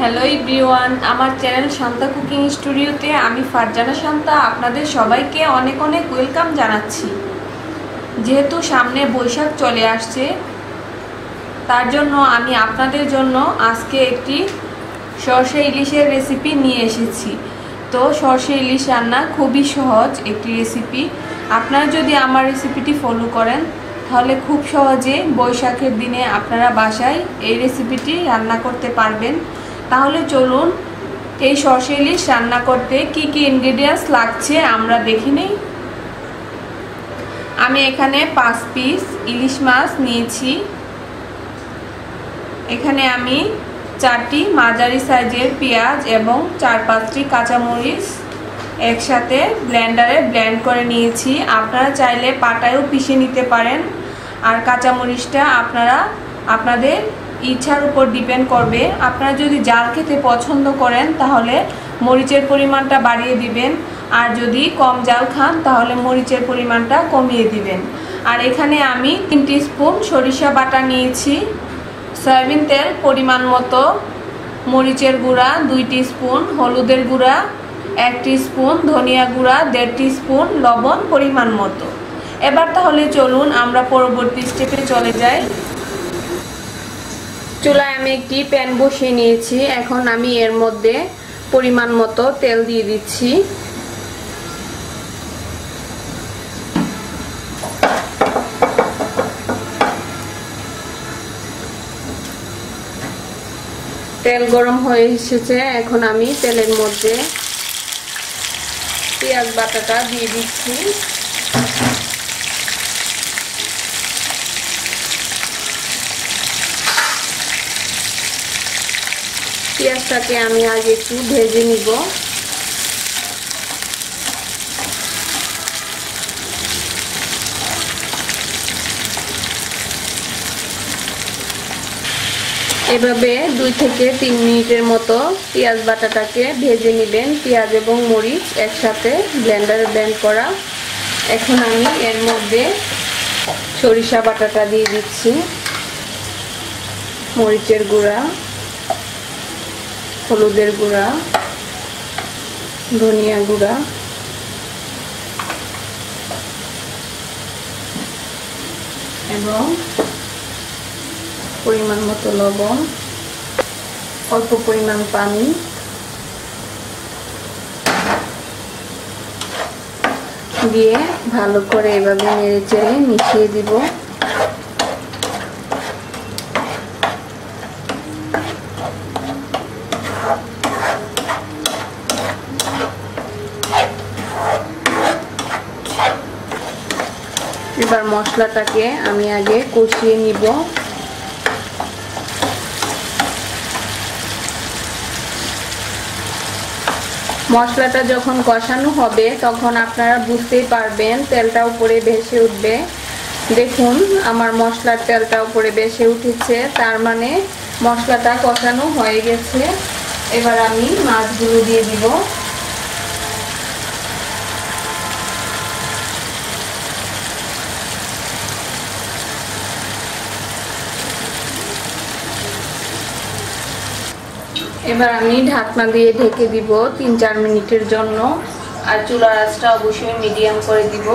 Hello everyone আমার channel Shanta cooking স্টুডিওতে আমি ফারজানা শান্তা আপনাদের সবাইকে অনেক অনেক ওয়েলকাম জানাচ্ছি। যেহেতু সামনে বৈশাখ চলে আসছে, তার জন্য আমি আপনাদের জন্য আজকে একটি সর্ষে ইলিশের রেসিপি নিয়ে এসেছি। তো সর্ষে ইলিশ রান্না খুবই সহজ একটি রেসিপি আপনারা যদি আমার রেসিপিটি ফলো করেন, তাহলে খুব সহজে বৈশাখের দিনে আপনারা বাসায় এই রেসিপিটি রান্না করতে পারবেন। তাহলে চলুন, এই সর্ষে ইলিশ রান্না করতে কি কি ইনগ্রেডিয়েন্টস লাগছে আমরা দেখি নেই। আমি এখানে পাঁচ পিস ইলিশ মাছ নিয়েছি। এখানে আমি চারটি মাঝারি সাইজের পেঁয়াজ এবং চার পাঁচটি কাঁচামরিচ একসাথে ব্লেন্ডারে ব্লেন্ড করে নিয়েছি। আপনারা চাইলে পাটায়ও পিষে নিতে পারেন। আর কাঁচামরিচটা আপনারা আপনাদের ইচ্ছার উপর ডিপেন্ড করবে। আপনারা যদি জাল খেতে পছন্দ করেন, তাহলে মরিচের পরিমাণটা বাড়িয়ে দিবেন। আর যদি কম জাল খান, তাহলে মরিচের পরিমাণটা কমিয়ে দিবেন। আর এখানে আমি তিন স্পুন সরিষা বাটা নিয়েছি। সয়াবিন তেল পরিমাণ মতো, মরিচের গুঁড়া দুই স্পুন হলুদের গুঁড়া এক স্পুন ধনিয়া গুঁড়া দেড় স্পুন লবণ পরিমাণ মতো। এবার তাহলে চলুন আমরা পরবর্তী স্টেপে চলে যাই। চুলায় আমি একটি প্যান বসিয়ে নিয়েছি। এখন আমি এর মধ্যে পরিমাণ মতো তেল দিয়ে দিচ্ছি। তেল গরম হয়ে এসেছে। এখন আমি তেলের মধ্যে পেঁয়াজ বাটাটা দিয়ে দিচ্ছি। পেঁয়াজটাকে আমি আগে একটু ভেজে নিব। এভাবে দুই থেকে তিন মিনিটের মতো পেঁয়াজ বাটাটাকে ভেজে নেবেন। পেঁয়াজ এবং মরিচ একসাথে ব্লেন্ডারে ব্লেন্ড করা। এখন আমি এর মধ্যে সরিষা বাটাটা দিয়ে দিচ্ছি, মরিচের গুঁড়া। হলুদের গুঁড়া, ধনিয়া গুঁড়া, এবং পরিমাণ মতো লবণ, অল্প পরিমাণ পানি, দিয়ে ভালো করে এভাবে নেড়ে চেড়ে মিশিয়ে দিব। এবার মশলাটাকে আমি আগে কষিয়ে নিব। মশলাটা যখন কষানো হবে, তখন আপনারা বুঝতেই পারবেন তেলটা উপরে ভেসে উঠবে। দেখুন, আমার মশলার তেলটা উপরে ভেসে উঠেছে, তার মানে মশলাটা কষানো হয়ে গেছে। এবার আমি মাছগুলো দিয়ে দিব। এবার আমি ঢাকনা দিয়ে ঢেকে দিব তিন চার মিনিটের জন্য। আর চুলার আঁচটা অবশ্যই মিডিয়াম করে দিব।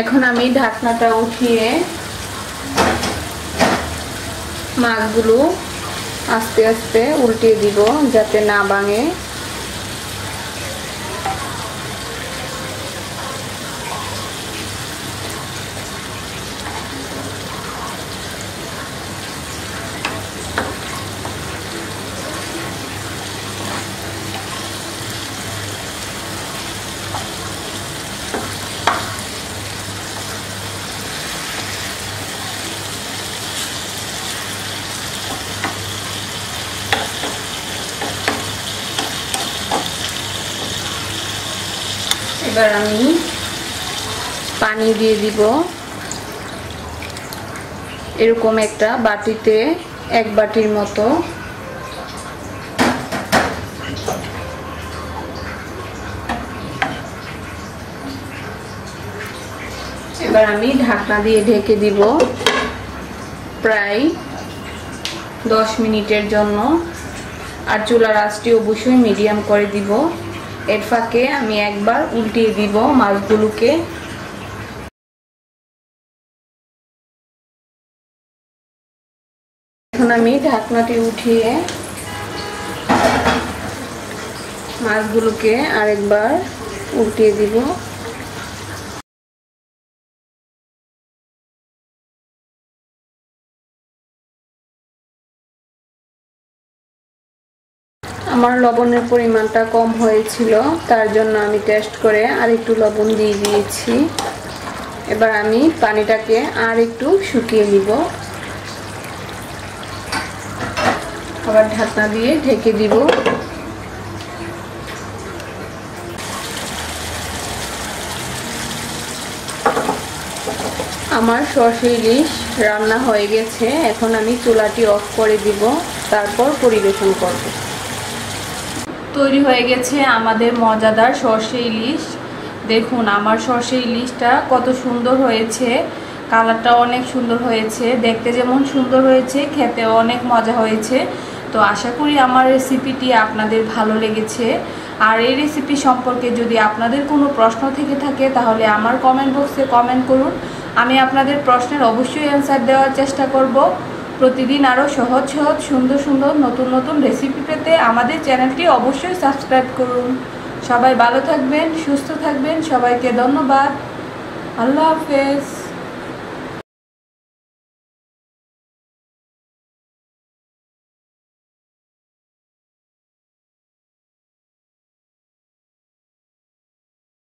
এখন আমি ঢাকনাটা উঠিয়ে মাছগুলো আস্তে আস্তে উল্টিয়ে দিব যাতে না ভাঙে। এবার আমি পানি দিয়ে দিব। এরকম একটা বাটিতে এক বাটির মতো। এবার আমি ঢাকনা দিয়ে ঢেকে দিব প্রায় দশ মিনিটের জন্য। আর চুলার আঁচটি অবশ্যই মিডিয়াম করে দিব। এর ফাঁকে আমি একবার উল্টিয়ে দিব মাছগুলোকে। এখন আমি ঢাকনাটি উঠিয়ে মাছগুলোকে আরেকবার উল্টিয়ে দিব। আমার লবণের পরিমাণটা কম হয়েছিল, তার জন্য আমি টেস্ট করে আর একটু লবণ দিয়ে দিয়েছি। এবার আমি পানিটাকে আর একটু শুকিয়ে নিব। আবার ঢাকনা দিয়ে ঢেকে দিব। আমার সর্ষে ইলিশ রান্না হয়ে গেছে, এখন আমি চুলাটি অফ করে দিব, তারপর পরিবেশন করব। তৈরি হয়ে গেছে আমাদের মজাদার সর্ষে ইলিশ। দেখুন, আমার সর্ষে ইলিশটা কত সুন্দর হয়েছে কালারটা অনেক সুন্দর হয়েছে, দেখতে যেমন সুন্দর হয়েছে খেতে অনেক মজা হয়েছে। তো আশা করি আমার রেসিপিটি আপনাদের ভালো লেগেছে। আর এই রেসিপি সম্পর্কে যদি আপনাদের কোনো প্রশ্ন থেকে থাকে, তাহলে আমার কমেন্ট বক্সে কমেন্ট করুন। আমি আপনাদের প্রশ্নের অবশ্যই অ্যান্সার দেওয়ার চেষ্টা করব। প্রতিদিন আরও সহজ সহজ, সুন্দর সুন্দর নতুন নতুন রেসিপি পেতে আমাদের চ্যানেলটি অবশ্যই সাবস্ক্রাইব করুন। সবাই ভালো থাকবেন, সুস্থ থাকবেন, সবাইকে ধন্যবাদ। আল্লাহ হাফেজ।